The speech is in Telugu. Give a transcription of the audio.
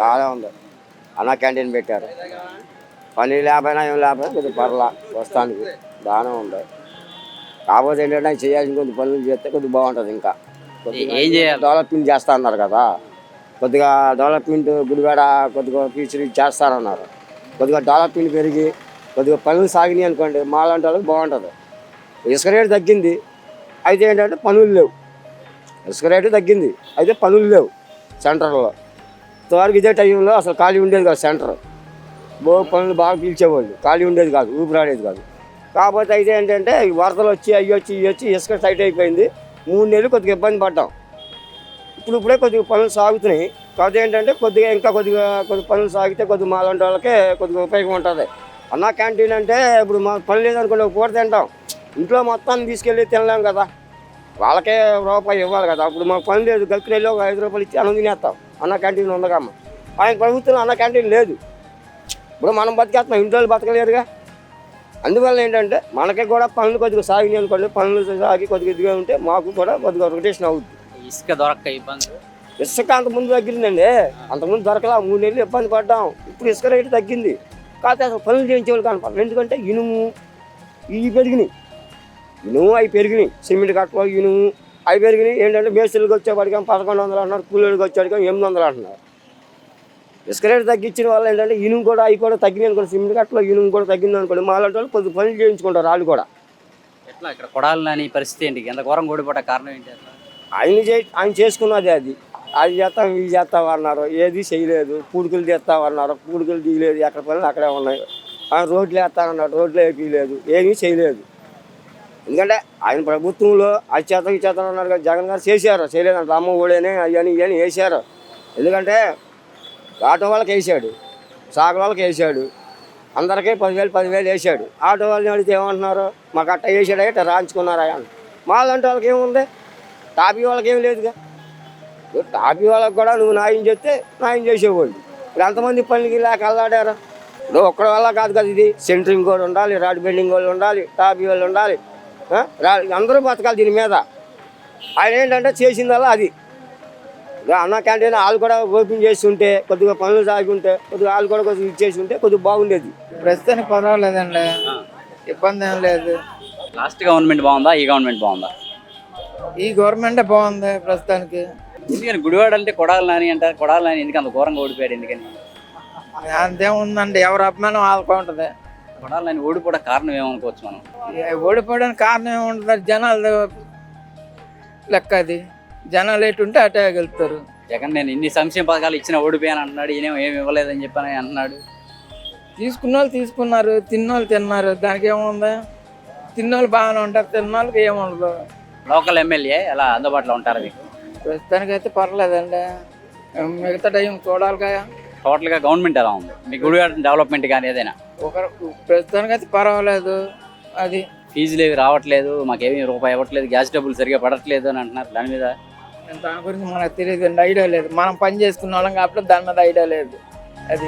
బాగానే ఉంది. అన్న క్యాంటీన్ పెట్టారు. పని లేకపోయినా ఏం లేకపోయినా కొద్దిగా పర్లా వస్తానికి బాగానే ఉంది. కాకపోతే ఏంటంటే చేయాల్సిన కొద్ది పనులు చేస్తే కొద్దిగా బాగుంటుంది ఇంకా. కొద్దిగా ఏం చేయాలి? డెవలప్మెంట్ చేస్తా అన్నారు కదా. కొద్దిగా డెవలప్మెంట్ గుడివాడ కొద్దిగా ఫ్యూచర్ చేస్తారన్నారు కొద్దిగా డెవలప్మెంట్ పెరిగి కొద్దిగా పనులు సాగినాయి అనుకోండి మాలాంటి వాళ్ళకి బాగుంటుంది. ఇసుక రేటు తగ్గింది. అయితే ఏంటంటే పనులు లేవు. ఇసుక రేటు తగ్గింది. అయితే పనులు లేవు సెంటర్లో ఇంతవరకు ఇదే టైంలో అసలు ఖాళీ ఉండేది కాదు సెంటర్. బో పనులు బాగా పిలిచేవాళ్ళు. ఖాళీ ఉండేది కాదు ఊపిరాడేది కాదు. కాకపోతే అయితే ఏంటంటే వరదలు వచ్చి అవి వచ్చి ఇవి వచ్చి ఇసుక టైట్ అయిపోయింది. మూడు నెలలు కొద్దిగా ఇబ్బంది పడ్డాం. ఇప్పుడు ఇప్పుడే కొద్దిగా పనులు సాగుతున్నాయి. కాకపోతే ఏంటంటే కొద్దిగా ఇంకా కొద్దిగా కొద్ది పనులు సాగితే కొద్దిగా మాలాంటి వాళ్ళకే కొద్దిగా ఉపయోగం ఉంటుంది. అన్న క్యాంటీన్ అంటే ఇప్పుడు మా పని లేదనుకోండి ఒక పూట తింటాం. ఇంట్లో మొత్తాన్ని తీసుకెళ్ళి తినలేం కదా. వాళ్ళకే రూపాయి ఇవ్వాలి కదా. అప్పుడు మాకు పని లేదు. గల్కి వెళ్ళి ఒక ఐదు రూపాయలు ఇచ్చి అన్నం తినేస్తాం. అన్న క్యాంటీన్ ఉండగమ్మ ఆయన ప్రభుత్వం అన్న క్యాంటీన్ లేదు. ఇప్పుడు మనం బతికేస్తాం ఇంట్లో వాళ్ళు బతకలేరుగా. అందువల్ల ఏంటంటే మనకి కూడా పనులు కొద్దిగా సాగినాయి అనుకోండి పనులు సాగి కొద్దిగా ఇదిగా ఉంటే మాకు కూడా కొద్దిగా రొటేషన్ అవుద్ది. ఇసుక దొరక్క ఇబ్బంది. ఇసుక అంతకుముందు తగ్గిందండి. అంతకుముందు దొరకలా మూడు నెలలు ఇబ్బంది పడ్డాం. ఇప్పుడు ఇసుక రేటు తగ్గింది. కాకపోతే అసలు పనులు చేయించేవాళ్ళు కనపడరు. ఎందుకంటే ఇనుము ఇవి పెరిగినాయి. ఇనుము అవి పెరిగినాయి. సిమెంట్ కట్టలు ఇనుము అవి పెరిగినాయి. ఏంటంటే మేస్త్రీలకు వచ్చేవాడికి పదకొండు వందలు అంటున్నారు కూలీలకు వచ్చేవాడికి ఎనిమిది వందలు అంటున్నారు. ఇసుక రేటు తగ్గించిన వల్ల ఏంటంటే ఇనుము కూడా అవి కూడా తగ్గినాయి అనుకోండి సిమెంట్ కట్టలో ఇనుము కూడా తగ్గింది అనుకోండి మాలాంటి వాళ్ళు కొద్ది పనులు చేయించుకుంటారు వాళ్ళు కూడా. ఎట్లా ఇక్కడ కొడాలని పరిస్థితి ఏంటి? ఎంత ఘోరం ఓడిపోవట కారణం ఏంటి ఆయన చే ఆయన చేసుకున్నది అది. అది చేస్తాం ఇది చేస్తాం అన్నారు. ఏది చేయలేదు. పూడికలు తీస్తామన్నారు పూడికలు తీయలేదు. ఎక్కడ పనులు అక్కడే ఉన్నాయి. ఆయన రోడ్లు వేస్తానన్నాడు రోడ్లు వేయలేదు ఏమీ చేయలేదు. ఎందుకంటే ఆయన ప్రభుత్వంలో అది చేత ఈ చేత అన్నారు కదా జగన్ గారు చేశారు. చేయలేదంట అమ్మ ఓడేనే అవన్నీ ఇవని వేసారు ఎందుకంటే ఆటో వాళ్ళకి వేసాడు సాగు వాళ్ళకి వేసాడు అందరికీ పదివేలు పదివేలు వేసాడు ఆటో వాళ్ళని అడిగితే ఏమంటున్నారు? మాకు అట్ట వేసాడు ఇట్ట రాయించుకున్నారా అని. మాలాంటి వాళ్ళకి ఏముంది? టాపీ వాళ్ళకి ఏం లేదుగా. టాపీ వాళ్ళకి కూడా నువ్వు న్యాయం చేస్తే న్యాయం చేసేవాళ్ళు. ఇప్పుడు ఎంతమంది పనికి లేక అల్లాడారు? ఇప్పుడు ఒక్కడి వల్ల కాదు కదా ఇది. సెంటరింగ్ కూడా ఉండాలి రాడ్ బెండింగ్ వాళ్ళు ఉండాలి టాపీ వాళ్ళు ఉండాలి. అందరూ బతకాలి దీని మీద. ఆయన ఏంటంటే చేసిందల్లా అది. అన్న క్యాంటీన్ వాళ్ళు కూడా ఓపెన్ చేసి ఉంటే కొద్దిగా పనులు సాగి ఉంటే కొద్దిగా వాళ్ళు కూడా కొద్దిగా ఇచ్చేసి ఉంటే కొద్దిగా బాగుండేది. ప్రస్తుతానికి పర్వాలేదండి. ఇబ్బంది ఏం లేదు. లాస్ట్ గవర్నమెంట్ బాగుందా? ఈ గవర్నమెంట్ బాగుందా? ఈ గవర్నమెంటే బాగుంది ప్రస్తుతానికి. ఎందుకని గుడివాడ అంటే కొడాలి నాని అంటారు కొడాలి నాని ఎందుకు అంత ఘోరంగా ఓడిపోయాడు ఎందుకని? అంతేముందండి ఎవరి అభిమానం వాళ్ళకు ఉంటుంది. నాని ఓడిపోవడం కారణం ఏమనుకోవచ్చు మనం? ఓడిపోవడానికి కారణం ఏముంటుంది? జనాలు లెక్క అది. జనాలు ఎటుంటే అటే వెళ్తారు. జగన్ నేను ఇన్ని సంక్షేమ పథకాలు ఇచ్చిన ఓడిపోయాను అంటున్నాడు ఈయన ఏమి ఇవ్వలేదని చెప్పని అంటున్నాడు తీసుకున్న వాళ్ళు తీసుకున్నారు తిన్నోళ్ళు తిన్నారు. దానికి ఏముంది? తిన్నోళ్ళు బాగానే ఉంటారు తిన్నోళ్ళకి ఏముండదు. లోకల్ ఎమ్మెల్యే ఎలా అందుబాటులో ఉంటారు మీకు? ప్రస్తుతానికి అయితే పర్లేదండి. మిగతా టైం చూడాలి కదా టోటల్గా గవర్నమెంట్ ఎలా ఉంది? మీ గుడివాడ డెవలప్మెంట్ కానీ ఏదైనా? ఒకరు ప్రస్తుతానికి అయితే పర్వాలేదు. అది ఫీజులు ఏవి రావట్లేదు మాకేమీ రూపాయి ఇవ్వట్లేదు గ్యాస్ డబ్బులు సరిగా పడట్లేదు అని అంటున్నారు. దాని మీద దాని గురించి మనకు తెలియదు ఐడియా లేదు. మనం పని చేసుకున్న వాళ్ళం కాబట్టి దాని మీద ఐడియా లేదు. అది